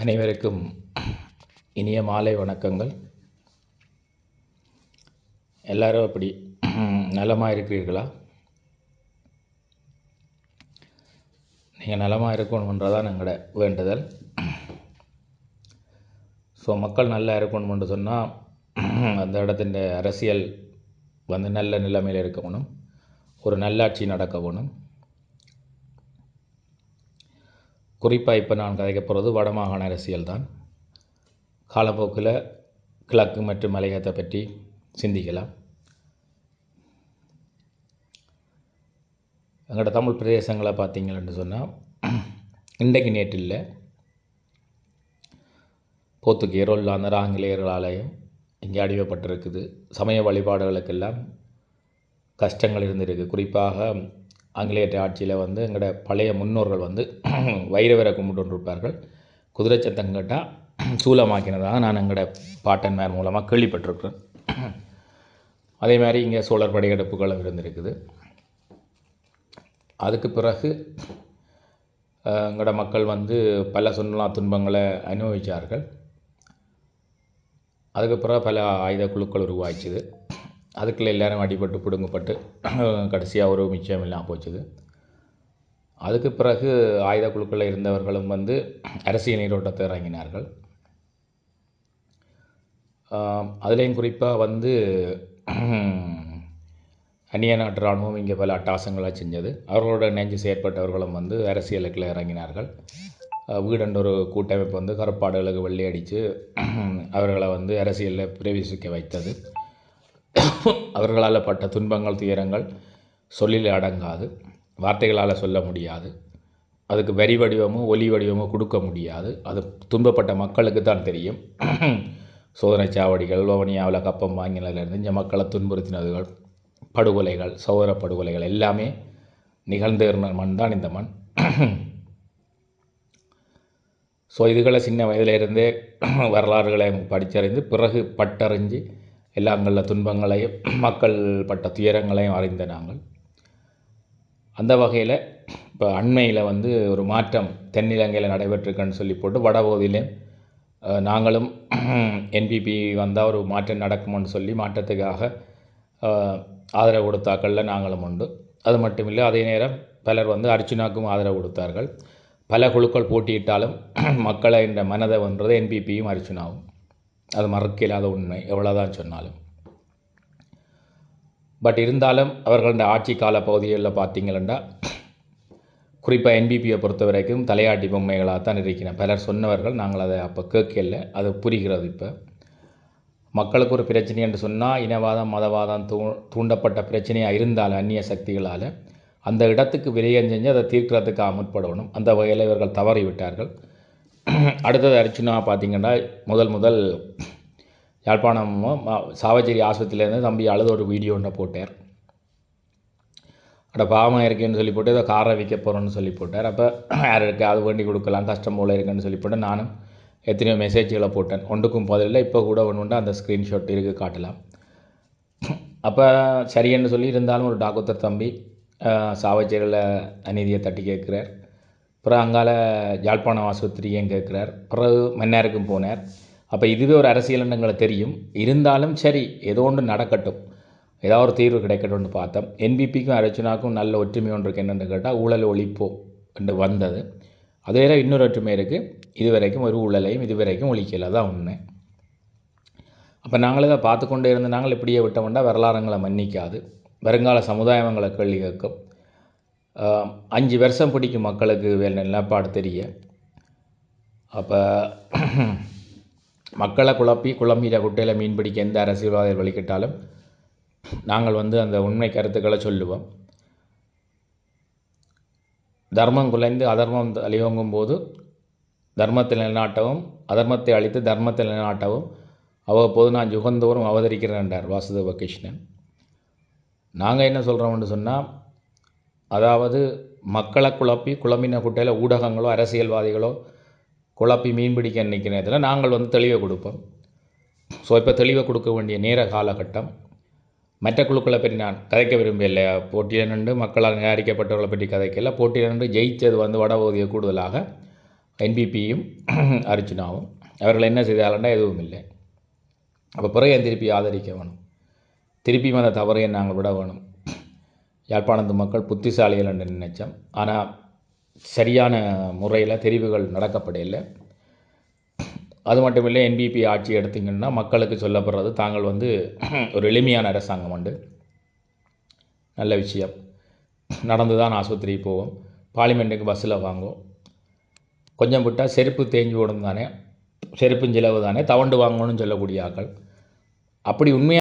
அனைவருக்கும் இனிய மாலை வணக்கங்கள். எல்லாரும் அப்படி நலமாக இருக்கிறீர்களா? நீங்கள் நலமாக இருக்கணுன்றதான் எங்களோட வேண்டுதல். ஸோ மக்கள் நல்லா இருக்கணும்னு சொன்னால் அந்த இடத்தின் அரசியல் வந்து நல்ல நிலைமையில் இருக்கணும் ஒரு நல்லாட்சி நடக்க வேணும் குறிப்பாக இப்போ நான் கதைக்க போகிறது வடமாகாண அரசியல் தான். காலப்போக்கில் கிழக்கு மற்றும் மலையகத்தை பற்றி சிந்திக்கலாம். எங்களோட தமிழ் பிரதேசங்களை பார்த்தீங்கன்னு சொன்னால் இன்றைக்கு நேற்று இல்லை போத்துக்கீரோல் அந்த ஆங்கிலேயர்கள் ஆலயம் இங்கே அடிவப்பட்டிருக்குது சமய வழிபாடுகளுக்கெல்லாம் கஷ்டங்கள் இருந்திருக்கு. குறிப்பாக ஆங்கிலேயர் ஆட்சியில் வந்து எங்களோட பழைய முன்னோர்கள் வந்து வைரவரை கும்பிட்டு இருப்பார்கள் குதிரை சத்தம் கேட்டால் சூலமாக்கினதாக நான் எங்களோட பாட்டன்மார் மூலமாக கேள்விப்பட்டிருக்கிறேன். அதே மாதிரி இங்கே சோழர் படையெடுப்புகளும் இருந்திருக்குது. அதுக்கு பிறகு எங்களோட மக்கள் வந்து பல சுற்றுலா துன்பங்களை அனுபவித்தார்கள் அதுக்கு பிறகு பல ஆயுத குழுக்கள் உருவாச்சுது அதுக்குள்ளே எல்லோரும் அடிபட்டு பிடுங்கப்பட்டு கடைசியாக ஒரு மிச்சம் இல்லாமல் போச்சுது. அதுக்கு பிறகு ஆயுத குழுக்களில் இருந்தவர்களும் வந்து அரசியல் நீரோட்டத்தை இறங்கினார்கள். அதுலேயும் குறிப்பாக வந்து அந்நிய நாட்டு இராணுவம் இங்கே பல அட்டாசங்களாக செஞ்சது. அவர்களோட நெஞ்சு செயற்பட்டவர்களும் வந்து அரசியலுக்குள்ள இறங்கினார்கள். வீடென்ற ஒரு கூட்டமைப்பு வந்து கருப்பாடுகளுக்கு வெள்ளி அடித்து அவர்களை வந்து அரசியலில் பிரவேசிக்க வைத்தது. அவர்களால் பட்ட துன்பங்கள் துயரங்கள் சொல்லில் அடங்காது. வார்த்தைகளால் சொல்ல முடியாது. அதுக்கு வரி வடிவமோ ஒலி வடிவமோ கொடுக்க முடியாது. அது துன்பப்பட்ட மக்களுக்கு தான் தெரியும். சோதனை சாவடிகள் வவனியாவில் கப்பம் வாங்கினதுலேருந்து இந்த மக்களை துன்புறுத்தினதுகள் படுகொலைகள் சோதர படுகொலைகள் எல்லாமே நிகழ்ந்தேறின மண் தான் இந்த மண். ஸோ இதுகளை சின்ன வயதிலிருந்தே வரலாறுகளை படித்தறிந்து பிறகு பட்டறிஞ்சு எல்லாங்களில் துன்பங்களையும் மக்கள் பட்ட துயரங்களையும் அறிந்த நாங்கள். அந்த வகையில் இப்போ அண்மையில் வந்து ஒரு மாற்றம் தென்னிலங்கையில் நடைபெற்றிருக்குன்னு சொல்லி போட்டு வடபகுதியிலே நாங்களும் என்பிபி வந்தால் ஒரு மாற்றம் நடக்கும்னு சொல்லி மாற்றத்துக்காக ஆதரவு கொடுத்தாக்களில் நாங்களும் உண்டு. அது மட்டும் இல்லை அதே நேரம் பலர் வந்து அர்ச்சுனாக்கும் ஆதரவு கொடுத்தார்கள். பல குழுக்கள் போட்டியிட்டாலும் மக்களை என்ற மனதை வென்றது என்பிபியும் அர்ச்சுனாவும் அது மறக்க இல்லாத உண்மை. எவ்வளோதான் சொன்னாலும். பட் இருந்தாலும் அவர்களுடைய ஆட்சி கால பகுதிகளில் பார்த்தீங்கன்னா குறிப்பாக என்பிபியை பொறுத்த வரைக்கும் தலையாட்டி பொம்மைகளாக தான் இருக்கிறேன். பலர் சொன்னவர்கள் நாங்கள் அதை அப்போ கேட்கல. அது புரிகிறது இப்போ. மக்களுக்கு ஒரு பிரச்சனை என்று சொன்னால் இனவாதம் மதவாதம் தூ தூண்டப்பட்ட பிரச்சனையாக இருந்தாலும் அந்நிய சக்திகளால் அந்த இடத்துக்கு விரயம் செஞ்சு அதை தீர்க்கிறதுக்காக முற்படணும் அந்த வகையில் இவர்கள் தவறிவிட்டார்கள். அடுத்தது அர்ச்சுனா பார்த்திங்கன்னா முதல் முதல் யாழ்ப்பாணம் சாவச்சேரி ஆஸ்பத்திரியிலேருந்து தம்பி அழுத ஒரு வீடியோ ஒன்றை போட்டார். அட பாவமாக இருக்கேன்னு சொல்லி போட்டு ஏதோ காரை விற்க போகிறோன்னு சொல்லி போட்டார். அப்போ யார் இருக்கு? அது வேண்டி கொடுக்கலாம் கஷ்டம் போல் இருக்குன்னு சொல்லி போட்டு நானும் எத்தனையோ மெசேஜ்களை போட்டேன். ஒன்றுக்கும் பதிலில் இப்போ கூட ஒன்று உண்டு. அந்த ஸ்க்ரீன்ஷாட் இருக்குது காட்டலாம். அப்போ சரியன்னு சொல்லி இருந்தாலும் ஒரு டாக்டர் தம்பி சாவச்சேரியில் அநீதியை தட்டி கேட்குறார். அப்புறம் அங்கால யாழ்ப்பாணம் ஆஸ்பத்திரியும் கேட்குறார் பிறகு மன்னாருக்கும் போனார். அப்போ இதுவே ஒரு அரசியல் எங்களை தெரியும். இருந்தாலும் சரி ஏதோ ஒன்று நடக்கட்டும். ஏதாவது ஒரு தீர்வு கிடைக்கட்டும்னு பார்த்தோம். என்பிபிக்கும் அரச்சனாக்கும் நல்ல ஒற்றுமை ஒன்று இருக்கு என்னென்னு கேட்டால் ஊழல் ஒழிப்போம் என்று வந்தது. அதே இன்னொரு ஒற்றுமை இருக்குது இதுவரைக்கும் ஒரு ஊழலையும் இதுவரைக்கும் ஒழிக்கல. தான் உண்மை. அப்போ நாங்களே தான் பார்த்து கொண்டே இருந்த நாங்கள் இப்படியே விட்டோம்னா வரலாறுங்களை மன்னிக்காது. வருங்கால சமுதாயங்களை கேள்வி கேட்கும். அஞ்சு வருஷம் பிடிக்கும் மக்களுக்கு வேலை நிலப்பாடு தெரிய. அப்போ மக்களை குழப்பி குழம்பிட குட்டையில் மீன் பிடிக்க எந்த அரசியல்வாதிகள் வழிகிட்டாலும் நாங்கள் வந்து அந்த உண்மை கருத்துக்களை சொல்லுவோம். தர்மம் குலைந்து அதர்மம் அழிவங்கும் போது தர்மத்தை நிலைநாட்டவும் அதர்மத்தை அழித்து தர்மத்தை நிலைநாட்டவும் அவ்வப்போது நான் யுகந்தோறும் அவதரிக்கிறேன்றார் வாசுதேவ கிருஷ்ணன். நாங்கள் என்ன சொல்கிறோம்னு சொன்னால் அதாவது மக்களை குழப்பி குழம்பின குட்டையில் ஊடகங்களோ அரசியல்வாதிகளோ குழப்பி மீன் பிடிக்க நிற்கிற நாங்கள் வந்து தெளிவை கொடுப்போம். ஸோ இப்போ தெளிவை கொடுக்க வேண்டிய நேர காலகட்டம். மற்ற குழுக்களை பற்றி நான் கதைக்க விரும்பவில்லை. போட்டியில் நின்று மக்களால் நிராகரிக்கப்பட்டவர்களை பற்றி கதைக்கல. போட்டியில் நின்று ஜெயித்தது வந்து வடபகுதியை கூடுதலாக என்பிபியும் அர்ச்சுனாவும் அவர்கள் என்ன செய்தாலண்டா எதுவும் இல்லை. அப்போ பிறகு என் திருப்பி ஆதரிக்க வேணும். திருப்பியும் அந்த தவறையை நாங்கள் விட வேணும். யாழ்ப்பாணத்து மக்கள் புத்திசாலிகள் என்று நினைச்சோம். ஆனால் சரியான முறையில் தெரிவுகள் நடக்கப்படையில்லை அது மட்டும் இல்லை என்பிபி ஆட்சி எடுத்தீங்கன்னா மக்களுக்கு சொல்லப்படுறது தாங்கள் வந்து ஒரு எளிமையான அரசாங்கம் உண்டு. நல்ல விஷயம். நடந்து தான் ஆஸ்பத்திரிக்கு போவோம் பார்லிமெண்ட்டுக்கு பஸ்ஸில் வாங்குவோம். கொஞ்சம் விட்டால் செருப்பு தேஞ்சு விடும் தானே? செருப்பும் செலவு தானே? தவண்டு வாங்கணும்னு சொல்லக்கூடிய ஆக்கள் அப்படி உண்மையாக